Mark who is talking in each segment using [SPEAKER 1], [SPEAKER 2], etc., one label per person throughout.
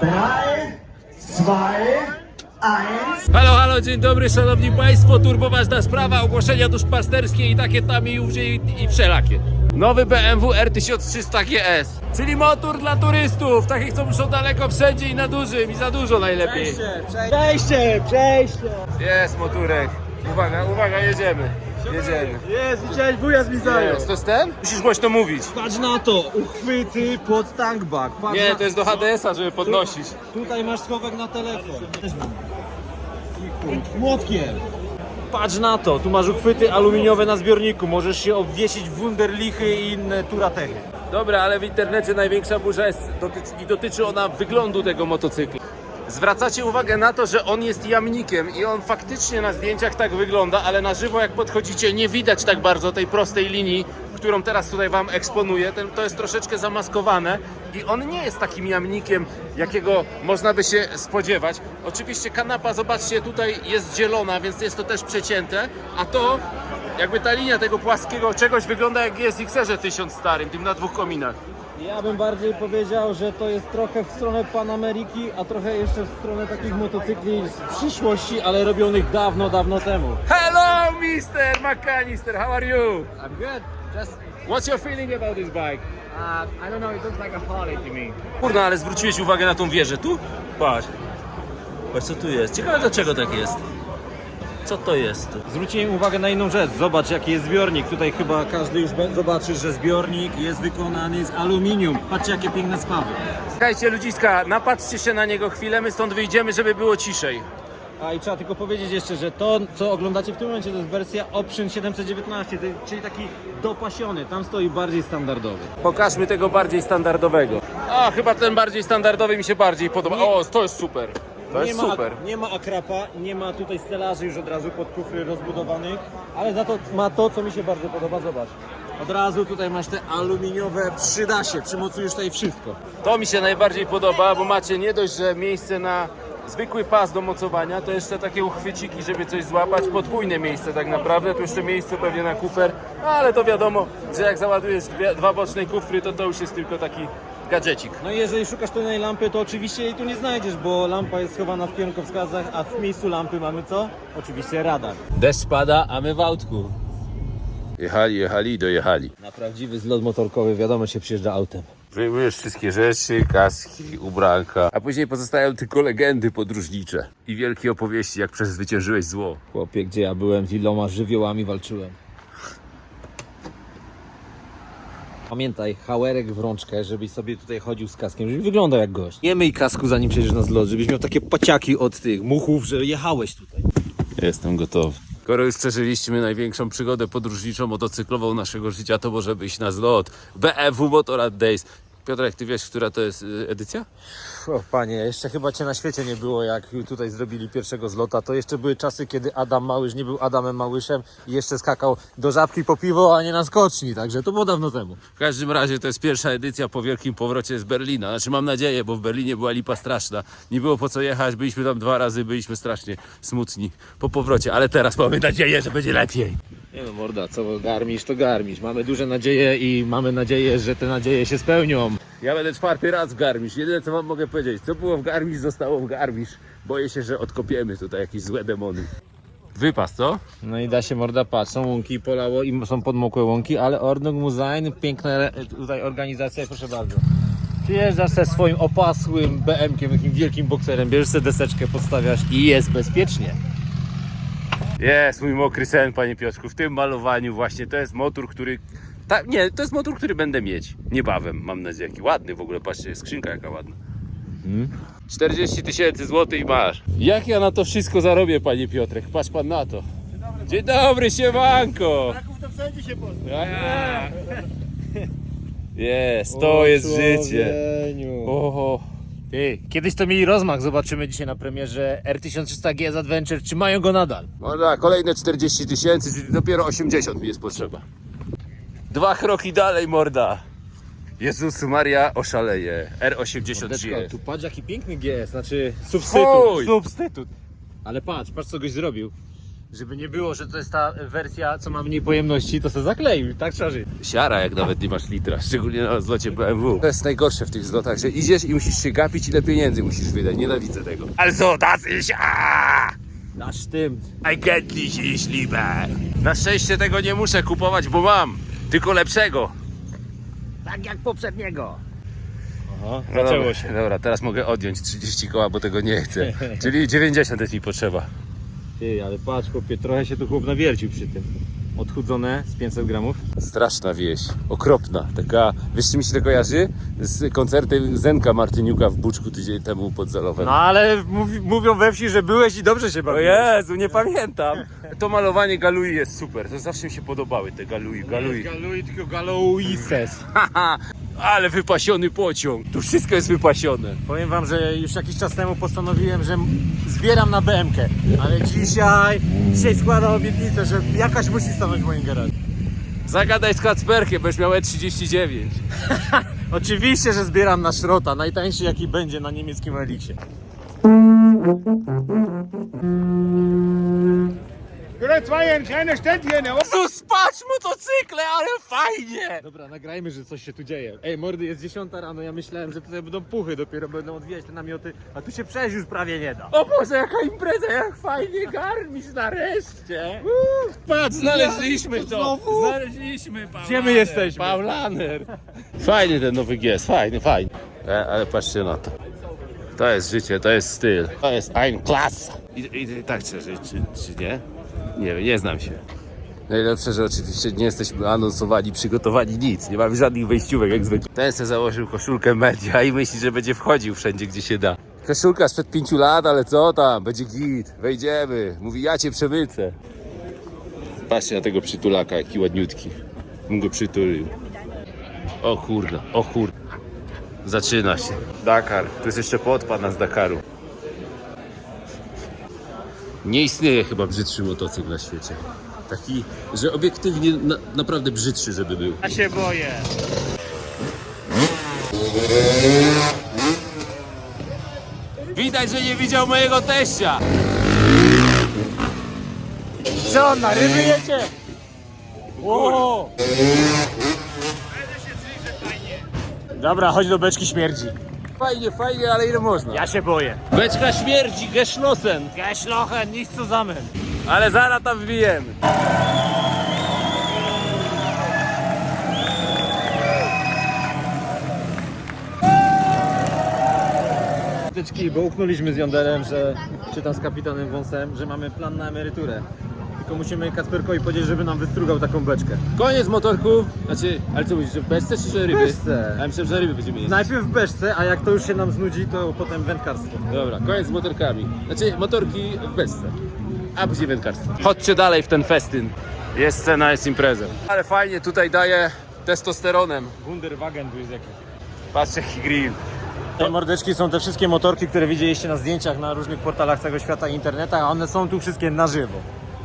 [SPEAKER 1] Drei, zwei, eins.
[SPEAKER 2] Halo, halo, dzień dobry szanowni państwo, turboważna sprawa, ogłoszenia duszpasterskie i takie tam i ówdzie i, i wszelakie. Nowy BMW R1300 GS, czyli motor dla turystów, takich co muszą daleko wszędzie i na dużym i za dużo najlepiej.
[SPEAKER 3] Przejście, przejście!
[SPEAKER 2] Jest motorek. Uwaga, uwaga, jedziemy. Jedziemy.
[SPEAKER 3] Jest, widziałeś, wujas mi zajął.
[SPEAKER 2] Jest, to jest ten? Musisz głośno mówić.
[SPEAKER 3] Patrz na to, uchwyty pod tankback. Patrz
[SPEAKER 2] Nie,
[SPEAKER 3] na...
[SPEAKER 2] to jest do HDS-a, żeby podnosić.
[SPEAKER 3] Tutaj masz schowek na telefon. Młotkiem. Patrz na to, tu masz uchwyty aluminiowe na zbiorniku. Możesz się obwiesić w wunderlichy i inne turatechy.
[SPEAKER 2] Dobra, ale w internecie największa burza jest dotyczy, i dotyczy ona wyglądu tego motocykla. Zwracacie uwagę na to, że on jest jamnikiem i on faktycznie na zdjęciach tak wygląda, ale na żywo jak podchodzicie nie widać tak bardzo tej prostej linii, którą teraz tutaj wam eksponuję. Ten, to jest troszeczkę zamaskowane i on nie jest takim jamnikiem, jakiego można by się spodziewać. Oczywiście kanapa, zobaczcie, tutaj jest zielona, więc jest to też przecięte, a to jakby ta linia tego płaskiego czegoś wygląda jak XR 1000 starym, tym na dwóch kominach.
[SPEAKER 3] Ja bym bardziej powiedział, że to jest trochę w stronę Panameriki, a trochę jeszcze w stronę takich motocykli z przyszłości, ale robionych dawno, dawno temu.
[SPEAKER 2] Hello, Mr. McAllister. How are you?
[SPEAKER 4] I'm good. Just,
[SPEAKER 2] What's your feeling about this bike?
[SPEAKER 4] uh, I don't know, it looks like a Harley to me.
[SPEAKER 2] Kurna, ale zwróciłeś uwagę na tą wieżę tu? Patrz. Patrz co tu jest. Ciekawe dlaczego tak jest. Co to jest?
[SPEAKER 3] Zwróciłem uwagę na inną rzecz. Zobacz jaki jest zbiornik. Tutaj chyba każdy już zobaczy, że zbiornik jest wykonany z aluminium. Patrzcie jakie piękne spawy.
[SPEAKER 2] Słuchajcie ludziska, napatrzcie się na niego chwilę, my stąd wyjdziemy, żeby było ciszej.
[SPEAKER 3] A i trzeba tylko powiedzieć jeszcze, że to co oglądacie w tym momencie to jest wersja Option 719, to- czyli taki dopasiony. Tam stoi bardziej standardowy.
[SPEAKER 2] Pokażmy tego bardziej standardowego. A, chyba ten bardziej standardowy mi się bardziej podoba. O, to jest super. To
[SPEAKER 3] nie
[SPEAKER 2] jest
[SPEAKER 3] ma,
[SPEAKER 2] super.
[SPEAKER 3] Nie ma akrapa, nie ma tutaj stelaży już od razu pod kufry rozbudowanych, ale za to ma to, co mi się bardzo podoba, zobacz. Od razu tutaj masz te aluminiowe przydasie, przymocujesz tutaj wszystko.
[SPEAKER 2] To mi się najbardziej podoba, bo macie nie dość, że miejsce na zwykły pas do mocowania, to jeszcze takie uchwyciki, żeby coś złapać, podwójne miejsce tak naprawdę, tu jeszcze miejsce pewnie na kufer, no ale to wiadomo, że jak załadujesz dwie, dwa boczne kufry, to to już jest tylko taki gadżecik.
[SPEAKER 3] No i jeżeli szukasz tylnej lampy, to oczywiście jej tu nie znajdziesz, bo lampa jest schowana w kierunkowskazach, a w miejscu lampy mamy co? Oczywiście radar.
[SPEAKER 2] Deszcz pada, a my w autku. Jechali, jechali i dojechali.
[SPEAKER 3] Na prawdziwy zlot motorkowy wiadomo się przyjeżdża autem.
[SPEAKER 2] Wyjmujesz wszystkie rzeczy, kaski, ubranka, a później pozostają tylko legendy podróżnicze i wielkie opowieści, jak przezwyciężyłeś zło.
[SPEAKER 3] Chłopie, gdzie ja byłem, z iloma żywiołami walczyłem. Pamiętaj, hałerek w rączkę, żebyś sobie tutaj chodził z kaskiem, żebyś wyglądał jak gość. Nie myj kasku zanim przejdziesz na zlot, żebyś miał takie paciaki od tych muchów, że jechałeś tutaj.
[SPEAKER 2] Jestem gotowy. Skoro już przeżyliśmy największą przygodę podróżniczą, motocyklową naszego życia, to może być na zlot. BMW Motorrad Days. Piotrek, ty wiesz, która to jest y, edycja?
[SPEAKER 3] O panie, jeszcze chyba cię na świecie nie było, jak tutaj zrobili pierwszego zlota. To jeszcze były czasy, kiedy Adam Małysz nie był Adamem Małyszem i jeszcze skakał do żabki po piwo, a nie na skoczni, także to było dawno temu.
[SPEAKER 2] W każdym razie to jest pierwsza edycja po wielkim powrocie z Berlina. Znaczy mam nadzieję, bo w Berlinie była lipa straszna. Nie było po co jechać, byliśmy tam dwa razy, byliśmy strasznie smutni po powrocie, ale teraz mamy nadzieję, że będzie lepiej.
[SPEAKER 3] Nie no morda, co garmisz, to garmisz. Mamy duże nadzieje i mamy nadzieję, że te nadzieje się spełnią.
[SPEAKER 2] Ja będę czwarty raz w Garmisch. Jedyne co wam mogę powiedzieć, co było w Garmisch, zostało w Garmisch. Boję się, że odkopiemy tutaj jakieś złe demony. Wypas, co?
[SPEAKER 3] No i da się morda patrz, są łąki polało i są podmokłe łąki, ale Ordnung Musein, piękna tutaj organizacja, proszę bardzo. Przyjeżdżasz ze swoim opasłym BM-kiem, takim wielkim bokserem, bierzesz sobie deseczkę, podstawiasz i jest bezpiecznie.
[SPEAKER 2] Jest mój mokry sen, panie Piotrku. W tym malowaniu właśnie to jest motor, który... Ta, nie, to jest motor, który będę mieć niebawem, mam nadzieję. Jaki ładny w ogóle, patrzcie, skrzynka jaka ładna. 40 tysięcy złotych i masz. Jak ja na to wszystko zarobię, panie Piotrek? Patrz pan na to. Dzień dobry, siemanko!
[SPEAKER 1] to wszędzie się pozna.
[SPEAKER 2] Ja. Jest, to jest życie. Oho.
[SPEAKER 3] Ty, kiedyś to mieli rozmach, zobaczymy dzisiaj na premierze R1300 GS Adventure, czy mają go nadal.
[SPEAKER 2] Można kolejne 40 tysięcy, czyli dopiero 80 mi jest potrzeba. Dwa kroki dalej, morda. Jezus Maria oszaleje. R80
[SPEAKER 3] Deczko,
[SPEAKER 2] GS.
[SPEAKER 3] tu patrz jaki piękny GS, znaczy substytut,
[SPEAKER 2] Fuj!
[SPEAKER 3] substytut. Ale patrz, patrz co goś zrobił. Żeby nie było, że to jest ta wersja, co ma mniej pojemności, to se zakleił, tak trzeba żyć.
[SPEAKER 2] Siara, jak nawet nie masz litra, szczególnie na zlocie BMW. To jest najgorsze w tych zlotach, że idziesz i musisz się gapić, ile pieniędzy musisz wydać. Nienawidzę tego. Also, das ist a!
[SPEAKER 3] Nasz tym.
[SPEAKER 2] I get dich, ich liebe. Na szczęście tego nie muszę kupować, bo mam. Tylko lepszego.
[SPEAKER 3] Tak jak poprzedniego. Aha,
[SPEAKER 2] No
[SPEAKER 3] zaczęło
[SPEAKER 2] dobra,
[SPEAKER 3] się.
[SPEAKER 2] Dobra, teraz mogę odjąć 30 koła, bo tego nie chcę. Czyli 90 jest mi potrzeba.
[SPEAKER 3] Ty, ale patrz chłopie, trochę się tu chłop nawiercił przy tym. Odchudzone z 500 gramów.
[SPEAKER 2] Straszna wieś, okropna. Taka, wiesz czym mi się to kojarzy? Z koncertem Zenka Martyniuka w Buczku tydzień temu pod Zalowem.
[SPEAKER 3] No ale mówi, mówią we wsi, że byłeś i dobrze się
[SPEAKER 2] O
[SPEAKER 3] bawiłeś.
[SPEAKER 2] Jezu, nie pamiętam. To malowanie galui jest super. To zawsze mi się podobały te galui, galui.
[SPEAKER 3] Galui, tylko Galouises.
[SPEAKER 2] Ale wypasiony pociąg. Tu wszystko jest wypasione.
[SPEAKER 3] Powiem wam, że już jakiś czas temu postanowiłem, że zbieram na BMK. Ale dzisiaj, dzisiaj składam obietnicę, że jakaś musi stanąć w moim garażu.
[SPEAKER 2] Zagadaj z Kacperkiem, będziesz miał E39.
[SPEAKER 3] Oczywiście, że zbieram na szrota, najtańszy jaki będzie na niemieckim Eliksie.
[SPEAKER 1] Zwei, ein kleines Städtchen.
[SPEAKER 2] Jezus, patrz motocykle, ale fajnie!
[SPEAKER 3] Dobra, nagrajmy, że coś się tu dzieje. Ej, mordy, jest 10 rano, ja myślałem, że tutaj będą puchy, dopiero będą odwijać te namioty, a tu się przejść już prawie nie da.
[SPEAKER 2] O Boże, jaka impreza, jak fajnie garmisz nareszcie! Patrz, znaleźliśmy to! Znaleźliśmy Paulaner.
[SPEAKER 3] Gdzie my jesteśmy?
[SPEAKER 2] Paulaner! Fajny ten nowy GS, fajny, fajny. E, ale patrzcie na to. To jest życie, to jest styl. To jest ein Klasse. I, i, i tak trzeba żyć, czy, czy nie? Nie wiem, nie znam się. Najlepsze, że oczywiście nie jesteśmy anonsowani, przygotowani nic. Nie mamy żadnych wejściówek jak zwykle. Ten se założył koszulkę media i myśli, że będzie wchodził wszędzie, gdzie się da. Koszulka sprzed pięciu lat, ale co tam? Będzie git. Wejdziemy. Mówi, ja cię przemycę. Patrzcie na tego przytulaka, jaki ładniutki. Bym go przytulił. O kurde, o kurde. Zaczyna się. Dakar. To jest jeszcze podpad nas z Dakaru. Nie istnieje chyba brzydszy motocykl na świecie. Taki, że obiektywnie na, naprawdę brzydszy, żeby był.
[SPEAKER 3] Ja się boję.
[SPEAKER 2] Widać, że nie widział mojego teścia.
[SPEAKER 3] Co, na ryby jecie? Dobra, chodź do beczki śmierdzi.
[SPEAKER 2] Fajnie, fajnie, ale ile można?
[SPEAKER 3] Ja się boję.
[SPEAKER 2] Beczka śmierdzi, geschlossen.
[SPEAKER 3] Geschlochen, nic zusammen.
[SPEAKER 2] Ale zaraz tam wbijemy.
[SPEAKER 3] Bo uknęliśmy z Jonderem, że, czy tam z kapitanem Wąsem, że mamy plan na emeryturę. Tylko musimy Kasperkowi powiedzieć, żeby nam wystrugał taką beczkę.
[SPEAKER 2] Koniec motorku. Znaczy, ale co mówisz, że w beczce czy że ryby?
[SPEAKER 3] beczce.
[SPEAKER 2] A ja myślałem, że ryby będziemy jeść.
[SPEAKER 3] Najpierw w beczce, a jak to już się nam znudzi, to potem wędkarstwo.
[SPEAKER 2] Dobra, koniec z motorkami. Znaczy, motorki w beczce. A później wędkarstwo. Chodźcie dalej w ten festyn. Jest scena, jest impreza. Ale fajnie tutaj daje testosteronem.
[SPEAKER 3] Wunderwagen tu jest jakiś.
[SPEAKER 2] Patrzcie jaki grill.
[SPEAKER 3] Te mordeczki są te wszystkie motorki, które widzieliście na zdjęciach na różnych portalach całego świata i internetach, a one są tu wszystkie na żywo.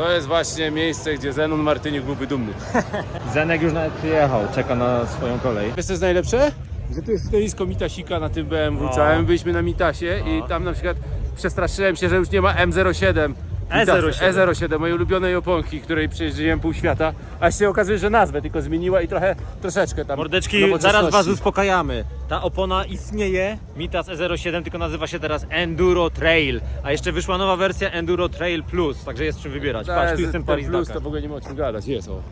[SPEAKER 2] To jest właśnie miejsce, gdzie Zenon Martyniuk byłby dumny.
[SPEAKER 3] Zenek już nawet przyjechał, czeka na swoją kolej.
[SPEAKER 2] Wiesz co jest najlepsze? Że tu jest stoisko Mitasika na tym BMW
[SPEAKER 3] No.
[SPEAKER 2] całym. Byliśmy na Mitasie i tam na przykład przestraszyłem się, że już nie ma M07.
[SPEAKER 3] E07.
[SPEAKER 2] E07, mojej ulubionej oponki, której przejeździłem pół świata, a się okazuje, że nazwę tylko zmieniła i trochę, troszeczkę tam
[SPEAKER 3] Mordeczki, zaraz was uspokajamy. Ta opona istnieje, Mitas E07, tylko nazywa się teraz Enduro Trail. A jeszcze wyszła nowa wersja Enduro Trail Plus, także jest czym wybierać. Patrz, tu jest ten Paris
[SPEAKER 2] plus,
[SPEAKER 3] Dakar.
[SPEAKER 2] to w ogóle nie ma o czym gadać, jest o.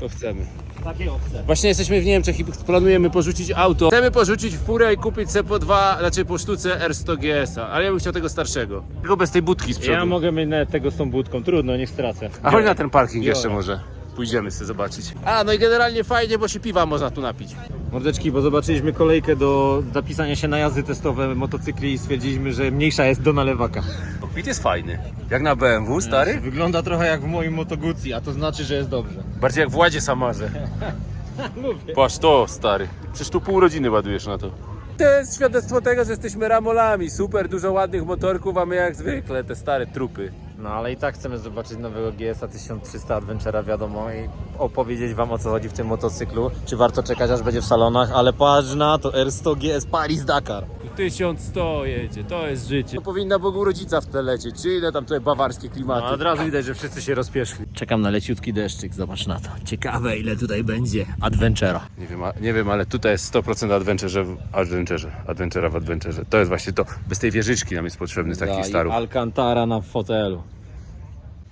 [SPEAKER 2] To chcemy.
[SPEAKER 3] Takie opcje.
[SPEAKER 2] Właśnie jesteśmy w Niemczech i planujemy porzucić auto. Chcemy porzucić furę i kupić sobie po dwa, znaczy po sztuce R100 GS-a, ale ja bym chciał tego starszego. Tylko bez tej budki z przodu.
[SPEAKER 3] Ja mogę mieć nawet tego z tą budką, trudno, niech stracę.
[SPEAKER 2] A chodź na ten parking
[SPEAKER 3] Biorę.
[SPEAKER 2] jeszcze może. Pójdziemy sobie zobaczyć. A, no i generalnie fajnie, bo się piwa można tu napić.
[SPEAKER 3] Mordeczki, bo zobaczyliśmy kolejkę do zapisania się na jazdy testowe motocykli i stwierdziliśmy, że mniejsza jest do nalewaka.
[SPEAKER 2] Kokpit jest fajny. Jak na BMW, stary?
[SPEAKER 3] Wygląda trochę jak w moim Moto Guzzi, a to znaczy, że jest dobrze.
[SPEAKER 2] Bardziej jak w Ładzie Samarze.
[SPEAKER 3] Mówię.
[SPEAKER 2] Patrz to, stary. Przecież tu pół rodziny ładujesz na to. To jest świadectwo tego, że jesteśmy ramolami. Super dużo ładnych motorków, a my jak zwykle te stare trupy.
[SPEAKER 3] No ale i tak chcemy zobaczyć nowego GS-a 1300 Adventure'a wiadomo i opowiedzieć wam o co chodzi w tym motocyklu. Czy warto czekać aż będzie w salonach, ale patrz na to R100 GS Paris Dakar.
[SPEAKER 2] 1100 jedzie, to jest życie. To powinna Bogu rodzica w tle lecieć, czy ile tam tutaj bawarskie klimaty.
[SPEAKER 3] No, od razu widać, że wszyscy się rozpieszli. Czekam na leciutki deszczyk, zobacz na to. Ciekawe ile tutaj będzie adventura.
[SPEAKER 2] Nie wiem, a- nie wiem, ale tutaj jest 100% adventure w adventure, adventura w adventure. To jest właśnie to, bez tej wieżyczki nam jest potrzebny taki starów.
[SPEAKER 3] Alcantara na fotelu.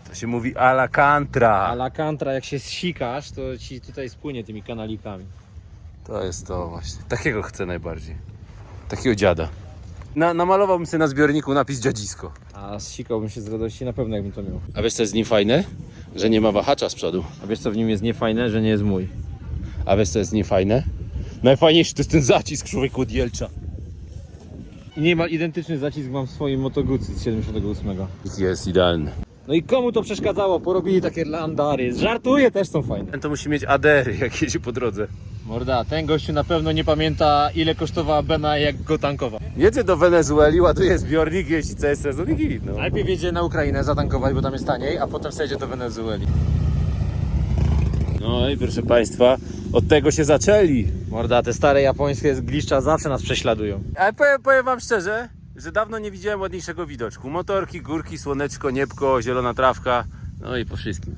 [SPEAKER 2] To się mówi Alcantara.
[SPEAKER 3] Alcantara jak się zsikasz, to ci tutaj spłynie tymi kanalikami.
[SPEAKER 2] To jest to właśnie. Takiego chcę najbardziej. Takiego dziada. Na, namalowałbym sobie na zbiorniku napis dziadzisko.
[SPEAKER 3] A zsikałbym się z radości na pewno jakbym to miał.
[SPEAKER 2] A wiesz co jest z nim fajne? Że nie ma wahacza z przodu.
[SPEAKER 3] A wiesz co w nim jest niefajne, że nie jest mój.
[SPEAKER 2] A wiesz co jest z nim fajne? Najfajniejszy to jest ten zacisk człowieku od Jelcza.
[SPEAKER 3] I niemal identyczny zacisk mam w swoim Motogucy z 78.
[SPEAKER 2] Jest idealny.
[SPEAKER 3] No i komu to przeszkadzało? Porobili takie landary. Żartuję, też są fajne.
[SPEAKER 2] Ten to musi mieć adery, jak jedzie po drodze.
[SPEAKER 3] Morda, ten gościu na pewno nie pamięta ile kosztowała Bena jak go tankował.
[SPEAKER 2] Jedzie do Wenezueli, ładuje zbiornik, jeździ cały sezon i no.
[SPEAKER 3] Najpierw jedzie na Ukrainę zatankować, bo tam jest taniej, a potem sejdzie do Wenezueli.
[SPEAKER 2] No i proszę Państwa, od tego się zaczęli.
[SPEAKER 3] Morda, te stare japońskie zgliszcza zawsze nas prześladują.
[SPEAKER 2] Ale powiem, powiem Wam szczerze, że dawno nie widziałem ładniejszego widoczku. Motorki, górki, słoneczko, niebko, zielona trawka, no i po wszystkim.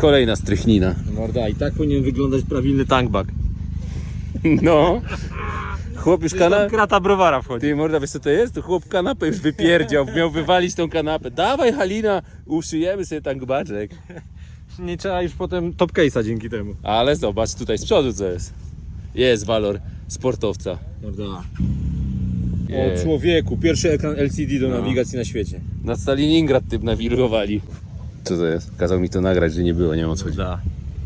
[SPEAKER 2] Kolejna strychnina.
[SPEAKER 3] Morda, i tak powinien wyglądać prawilny tankbag.
[SPEAKER 2] No. Chłop już.
[SPEAKER 3] Tam krata browara wchodzi.
[SPEAKER 2] Ty morda, wiesz co to jest? To chłop kanapę już wypierdział, miał wywalić tą kanapę. Dawaj Halina, uszyjemy sobie tankbaczek.
[SPEAKER 3] Nie trzeba już potem top case'a dzięki temu.
[SPEAKER 2] Ale zobacz tutaj z przodu co jest. Jest walor sportowca.
[SPEAKER 3] Morda. O człowieku, pierwszy ekran LCD do
[SPEAKER 2] No.
[SPEAKER 3] nawigacji na świecie.
[SPEAKER 2] Na Staliningrat typ nawirowali. Co to jest? Kazał mi to nagrać, że nie było, nie wiem o co chodzi.
[SPEAKER 3] Da.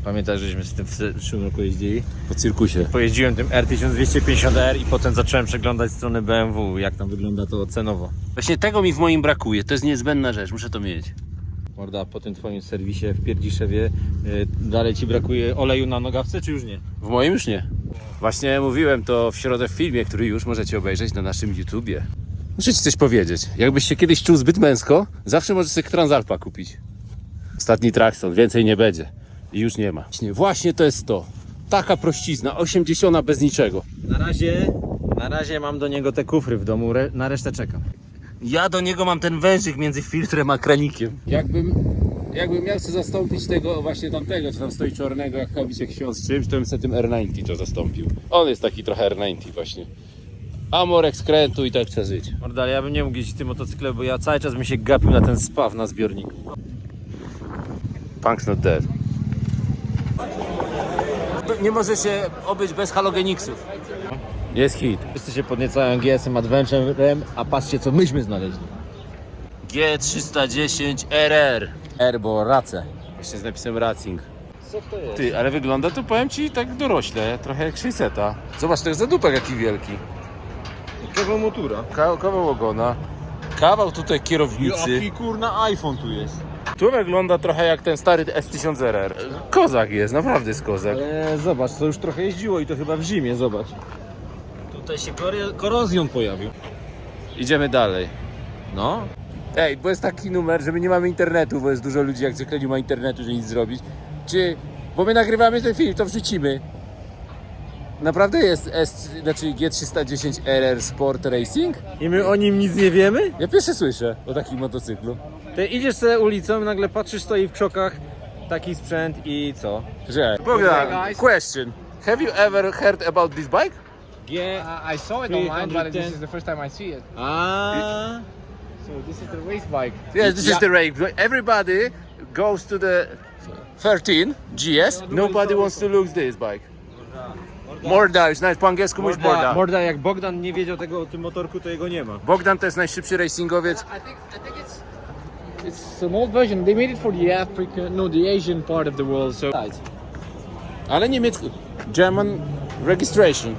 [SPEAKER 3] Pamiętasz, żeśmy z tym w zeszłym roku jeździli?
[SPEAKER 2] Po cirkusie.
[SPEAKER 3] Pojeździłem tym R1250R i potem zacząłem przeglądać stronę BMW, jak tam wygląda to cenowo.
[SPEAKER 2] Właśnie tego mi w moim brakuje, to jest niezbędna rzecz, muszę to mieć.
[SPEAKER 3] Morda, po tym twoim serwisie w Pierdziszewie y, dalej ci brakuje oleju na nogawce, czy już nie?
[SPEAKER 2] W moim już nie. Właśnie mówiłem to w środę w filmie, który już możecie obejrzeć na naszym YouTubie. Muszę ci coś powiedzieć. Jakbyś się kiedyś czuł zbyt męsko, zawsze możesz sobie Transalpa kupić. Ostatni Traxon, więcej nie będzie. I już nie ma. Właśnie, właśnie to jest to. Taka prościzna, 80 bez niczego.
[SPEAKER 3] Na razie, na razie mam do niego te kufry w domu, re, na resztę czekam.
[SPEAKER 2] Ja do niego mam ten wężyk między filtrem a kranikiem. Jakbym, jakbym miał sobie zastąpić tego właśnie tamtego, co tam stoi czarnego, jak Kawiczek ksiądz z czymś, to bym sobie tym R90 to zastąpił. On jest taki trochę R90 właśnie. Amorek skrętu i tak trzeba żyć.
[SPEAKER 3] Morda, ale ja bym nie mógł jeździć tym motocyklem, bo ja cały czas bym się gapił na ten spaw na zbiorniku.
[SPEAKER 2] Punk's not dead. Nie może się obyć bez halogeniksów. Jest hit.
[SPEAKER 3] Wszyscy się podniecają GSM Adventurem, a patrzcie co myśmy znaleźli.
[SPEAKER 2] G310 RR.
[SPEAKER 3] Erbo Race.
[SPEAKER 2] Jeszcze z napisem Racing.
[SPEAKER 3] Co to jest?
[SPEAKER 2] Ty, ale wygląda to powiem ci tak dorośle, trochę jak 600. Zobacz, to jest zadupek jaki wielki.
[SPEAKER 3] Kawał motura.
[SPEAKER 2] Ka- kawał ogona. Kawał tutaj kierownicy.
[SPEAKER 3] Jaki kurna iPhone tu jest.
[SPEAKER 2] Tu wygląda trochę jak ten stary S1000RR. Kozak jest, naprawdę jest kozak.
[SPEAKER 3] Ale zobacz, to już trochę jeździło i to chyba w zimie, zobacz. Tutaj się kor- korozjon pojawił.
[SPEAKER 2] Idziemy dalej.
[SPEAKER 3] No.
[SPEAKER 2] Ej, bo jest taki numer, że my nie mamy internetu, bo jest dużo ludzi jak zwykle nie ma internetu, że nic zrobić. Czy, bo my nagrywamy ten film, to wrzucimy. Naprawdę jest S, znaczy G310 RR Sport Racing?
[SPEAKER 3] I my o nim nic nie wiemy?
[SPEAKER 2] Ja pierwsze słyszę o takim motocyklu.
[SPEAKER 3] Ty idziesz sobie ulicą, nagle patrzysz, stoi w krzokach taki sprzęt i co?
[SPEAKER 2] Że. Bogdan, question. Have you ever heard about this bike?
[SPEAKER 3] G...
[SPEAKER 4] Uh, I saw it online, but this is the first time I see it.
[SPEAKER 3] A.
[SPEAKER 4] So this is the race bike.
[SPEAKER 2] Yes, this is the race. Everybody goes to the 13 GS. Nobody wants to lose this bike. Morda, już nawet po angielsku mówisz
[SPEAKER 3] Morda,
[SPEAKER 2] Morda.
[SPEAKER 3] jak Bogdan nie wiedział tego o tym motorku, to jego nie ma.
[SPEAKER 2] Bogdan to jest najszybszy racingowiec.
[SPEAKER 4] I think I think it's it's an old version. They made it for the African, no, the Asian part of the world. So
[SPEAKER 2] Ale niemiecki. German registration.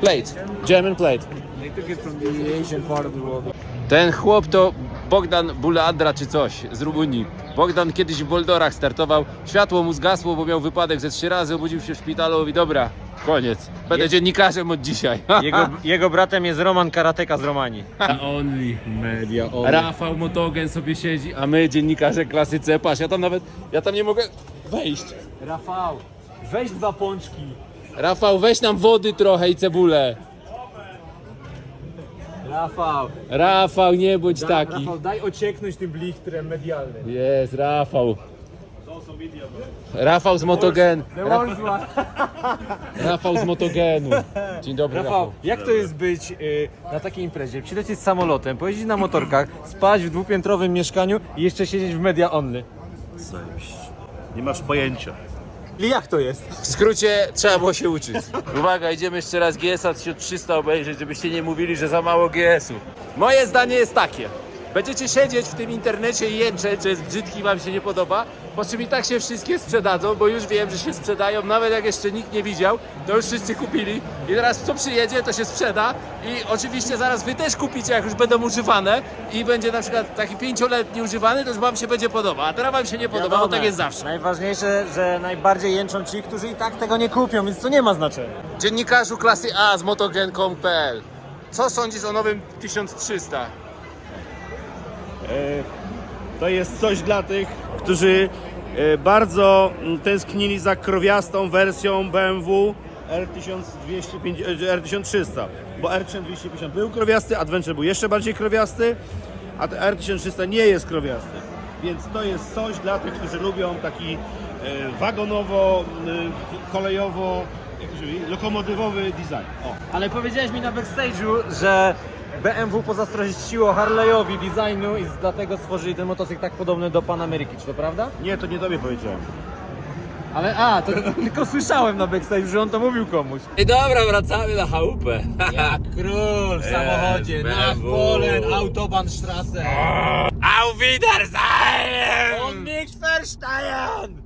[SPEAKER 2] Plate. German plate.
[SPEAKER 4] they took it from the Asian part of the world.
[SPEAKER 2] Ten chłop to Bogdan Buladra czy coś z Rumunii. Bogdan kiedyś w Boldorach startował. Światło mu zgasło, bo miał wypadek ze trzy razy, obudził się w szpitalu i dobra, koniec. Będę dziennikarzem od dzisiaj.
[SPEAKER 3] Jego, jego bratem jest Roman Karateka z Romanii.
[SPEAKER 2] Only.
[SPEAKER 3] Media
[SPEAKER 2] Rafał Motogen sobie siedzi, a my dziennikarze klasy C, patrz, ja tam nawet, ja tam nie mogę wejść.
[SPEAKER 3] Rafał, weź dwa pączki.
[SPEAKER 2] Rafał, weź nam wody trochę i cebulę.
[SPEAKER 3] Rafał,
[SPEAKER 2] Rafał, nie bądź taki.
[SPEAKER 3] Rafał, daj ocieknąć tym blichtrem medialnym.
[SPEAKER 2] Jest, Rafał. Rafał z Motogen. Rafał z Motogenu. Dzień dobry, Rafał.
[SPEAKER 3] Rafał, jak to jest być y, na takiej imprezie, przylecieć samolotem, pojeździć na motorkach, spać w dwupiętrowym mieszkaniu i jeszcze siedzieć w media only?
[SPEAKER 1] Nie masz pojęcia.
[SPEAKER 3] I jak to jest?
[SPEAKER 2] W skrócie trzeba było się uczyć. Uwaga, idziemy jeszcze raz GS-a 1300 obejrzeć, żebyście nie mówili, że za mało GS-u. Moje zdanie jest takie. Będziecie siedzieć w tym internecie i jęczeć, że jest brzydki wam się nie podoba, po czym i tak się wszystkie sprzedadzą, bo już wiem, że się sprzedają, nawet jak jeszcze nikt nie widział, to już wszyscy kupili. I teraz co przyjedzie, to się sprzeda. I oczywiście zaraz wy też kupicie, jak już będą używane. I będzie na przykład taki pięcioletni używany, to już wam się będzie podoba, a teraz wam się nie podoba, bo tak jest zawsze.
[SPEAKER 3] Najważniejsze, że najbardziej jęczą ci, którzy i tak tego nie kupią, więc to nie ma znaczenia.
[SPEAKER 2] Dziennikarzu klasy A z motogen.pl Co sądzisz o nowym 1300?
[SPEAKER 1] To jest coś dla tych, którzy e, bardzo tęsknili za krowiastą wersją BMW R1250, e, R1300, bo R1250 był krowiasty, Adventure był jeszcze bardziej krowiasty, a ten R1300 nie jest krowiasty. Więc to jest coś dla tych, którzy lubią taki e, wagonowo, e, kolejowo, lokomotywowy design. O.
[SPEAKER 3] Ale powiedziałeś mi na backstage'u, że BMW pozazdrościło Harley'owi designu i dlatego stworzyli ten motocykl tak podobny do Pan Ameryki, czy to prawda?
[SPEAKER 1] Nie, to nie tobie powiedziałem.
[SPEAKER 3] Ale a, to tylko słyszałem na backstage, że on to mówił komuś.
[SPEAKER 2] I dobra, wracamy na chałupę.
[SPEAKER 3] Jak król w samochodzie, na
[SPEAKER 2] BMW.
[SPEAKER 3] Polen, Autobahnstrasse.
[SPEAKER 2] Auf Wiedersehen!
[SPEAKER 3] Und nicht verstehen!